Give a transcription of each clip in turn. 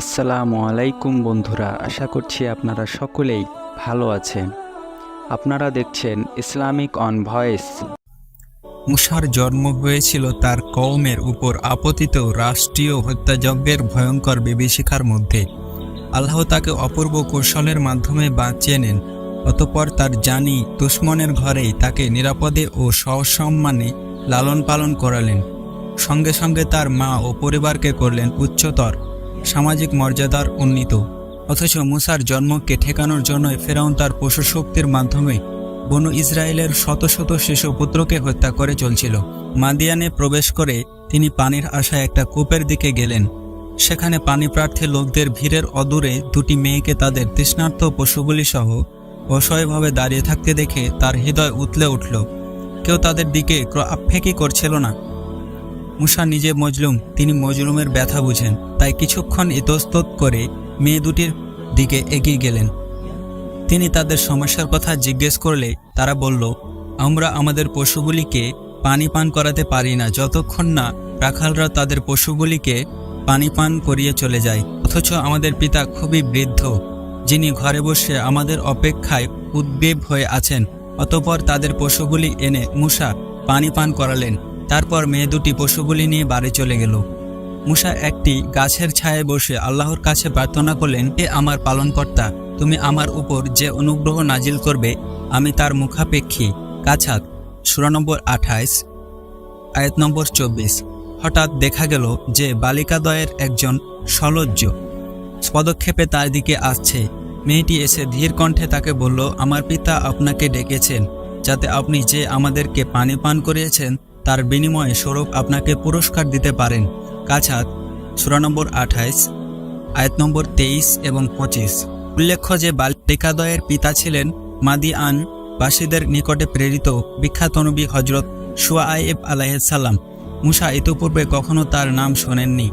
আসসালামু আলাইকুম বন্ধুরা, আশা করছি আপনারা সকলেই ভালো আছেন। আপনারা দেখছেন ইসলামিক অন ভয়েস। মুসার জন্ম হয়েছিল তার কওমের উপর আপতিত রাষ্ট্রীয় হত্যাযজ্ঞের ভয়ঙ্কর বিভীষিকার মধ্যে। আল্লাহ তাকে অপূর্ব কৌশলের মাধ্যমে বাঁচিয়ে নেন, অতপর তার জানি দুশ্মনের ঘরেই তাকে নিরাপদে ও সসম্মানে লালন পালন করালেন। সঙ্গে সঙ্গে তার মা ও পরিবারকে করলেন উচ্চতর সামাজিক মর্যাদার উন্নীত। অথচ মুসার জন্মকে ঠেকানোর জন্যই ফেরাউন তার পশু শক্তির মাধ্যমে বনু ইসরায়েলের শত শত শিশু পুত্রকে হত্যা করে চলছিল। মাদিয়ানে প্রবেশ করে তিনি পানির আশায় একটা কূপের দিকে গেলেন। সেখানে পানি প্রার্থী লোকদের ভিড়ের অদূরে দুটি মেয়েকে তাদের তৃষ্ণার্ত পশুগুলি সহ অসহায়ভাবে দাঁড়িয়ে থাকতে দেখে তার হৃদয় উতলে উঠল। কেউ তাদের দিকে আফেকি করছিল না। মুসা নিজে মজলুম, তিনি মজলুমের ব্যথা বুঝেন, তাই কিছুক্ষণ ইতস্তত করে মেয়ে দুটির দিকে এগিয়ে গেলেন। তিনি তাদের সমস্যার কথা জিজ্ঞেস করলে তারা বলল, আমরা আমাদের পশুগুলিকে পানি পান করাতে পারি না, যতক্ষণ না রাখালরা তাদের পশুগুলিকে পানি পান করিয়ে চলে যায়। অথচ আমাদের পিতা খুবই বৃদ্ধ, যিনি ঘরে বসে আমাদের অপেক্ষায় উদ্বেগ হয়ে আছেন। অতপর তাদের পশুগুলি এনে মুসা পানি পান করালেন। তারপর মেয়ে দুটি পশুগুলি নিয়ে বাড়ি চলে গেল। মুসা একটি গাছের ছায়ে বসে আল্লাহর কাছে প্রার্থনা করলেন, হে আমার পালনকর্তা, তুমি আমার উপর যে অনুগ্রহ নাজিল করবে, আমি তার মুখাপেক্ষী। কাছাত নম্বর আঠাইশ, আয়াত নম্বর চব্বিশ। হঠাৎ দেখা গেল যে বালিকাদয়ের একজন সলজ্জ পদক্ষেপে তার দিকে আসছে। মেয়েটি এসে ধীর কণ্ঠে তাকে বলল, আমার পিতা আপনাকে ডেকেছেন, যাতে আপনি যে আমাদেরকে পানি পান করিয়েছেন তার বিনিময়ে স্বরূপ আপনাকে পুরস্কার দিতে পারেন। কাছাত সুরা নম্বর আঠাইশ, আয়াত নম্বর তেইশ এবং পঁচিশ। উল্লেখ্য যে বালিকাদয়ের পিতা ছিলেন মাদি আন বাসীদের নিকটে প্রেরিত বিখ্যাত নবী হজরত সুয়াইব আলাইসাল্লাম মুসা ইতোপূর্বে কখনো তার নাম শোনেননি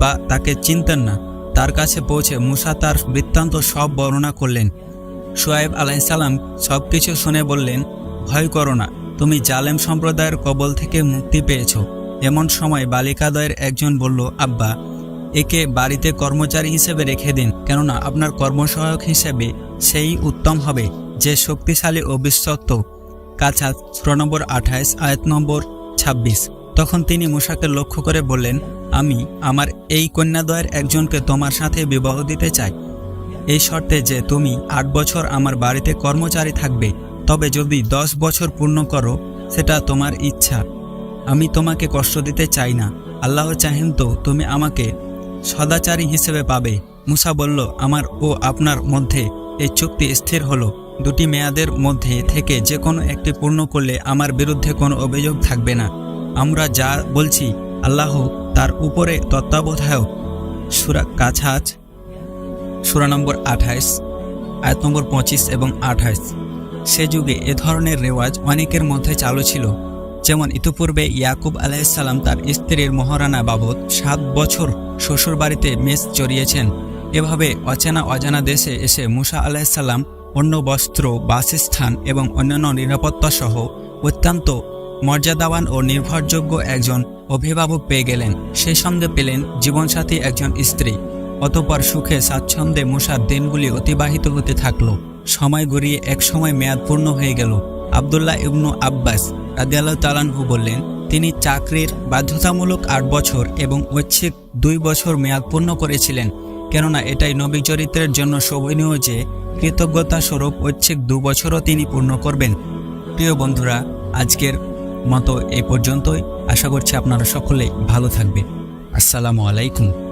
বা তাকে চিনতেন না। তার কাছে পৌঁছে মুসা তার বৃত্তান্ত সব বর্ণনা করলেন। সুয়াইব আলাইসাল্লাম সব কিছু শুনে বললেন, ভয় করো না। তুমি জালেম সম্প্রদায়ের কবল থেকে মুক্তি পেয়েছ। এমন সময় বালিকাদয়ের একজন বলল, আব্বা, একে বাড়িতে কর্মচারী হিসেবে রেখে দিন, কেননা আপনার কর্মসহায়ক হিসেবে সেই উত্তম হবে, যে শক্তিশালী ও বিশ্বস্ত। কাছা ষোলো নম্বর আঠাইশ আয়াত নম্বর ছাব্বিশ। তখন তিনি মুসাকে লক্ষ্য করে বললেন, আমি আমার এই কন্যাদয়ের একজনকে তোমার সাথে বিবাহ দিতে চাই। এই শর্তে যে তুমি আট বছর আমার বাড়িতে কর্মচারী থাকবে তবে যদি দশ বছর পূর্ণ করো, সেটা তোমার ইচ্ছা। আমি তোমাকে কষ্ট দিতে চাই না। আল্লাহ চাহেন তো তুমি আমাকে সদাচারী হিসেবে পাবে। মুসা বলল, আমার ও আপনার মধ্যে এই চুক্তি স্থির হলো। দুটি মেয়াদের মধ্যে থেকে যে কোনো একটি পূর্ণ করলে আমার বিরুদ্ধে কোনো অভিযোগ থাকবে না। আমরা যা বলছি, আল্লাহ তার উপরে তত্ত্বাবধায়ক। সুরা কাছাছ, সুরা নম্বর আঠাইশ আয়াত নম্বর পঁচিশ এবং আঠাইশ সে যুগে এ ধরনের রেওয়াজ অনেকের মধ্যে চালু ছিল। যেমন ইতিপূর্বে ইয়াকুব আলাইসাল্লাম তার স্ত্রীর মহারানা বাবদ সাত বছর শ্বশুরবাড়িতে মেষ চড়িয়েছেন এভাবে অচেনা অজানা দেশে এসে মুসা আলাইসাল্লাম অন্য বস্ত্র, বাসস্থান এবং অন্যান্য নিরাপত্তা সহ অত্যন্ত মর্যাদাবান ও নির্ভরযোগ্য একজন অভিভাবক পেয়ে গেলেন। সেই সঙ্গে পেলেন জীবনসাথী একজন স্ত্রী। অতপর সুখে স্বাচ্ছন্দ্যে মুসার দিনগুলি অতিবাহিত হতে থাকল। সময় গড়িয়ে এক সময় মেয়াদ পূর্ণ হয়ে গেল। আবদুল্লাহ ইবনু আব্বাস রাদিয়াল্লাহ তালানহু বললেন, তিনি চাকরির বাধ্যতামূলক আট বছর এবং ঐচ্ছিক দুই বছর মেয়াদ পূর্ণ করেছিলেন, কেননা এটাই নবী চরিত্রের জন্য শোভনীয় যে কৃতজ্ঞতা স্বরূপ ঐচ্ছিক দু বছরও তিনি পূর্ণ করবেন। প্রিয় বন্ধুরা, আজকের মতো এই পর্যন্তই। আশা করছি আপনারা সকলেই ভালো থাকবেন। আসসালামু আলাইকুম।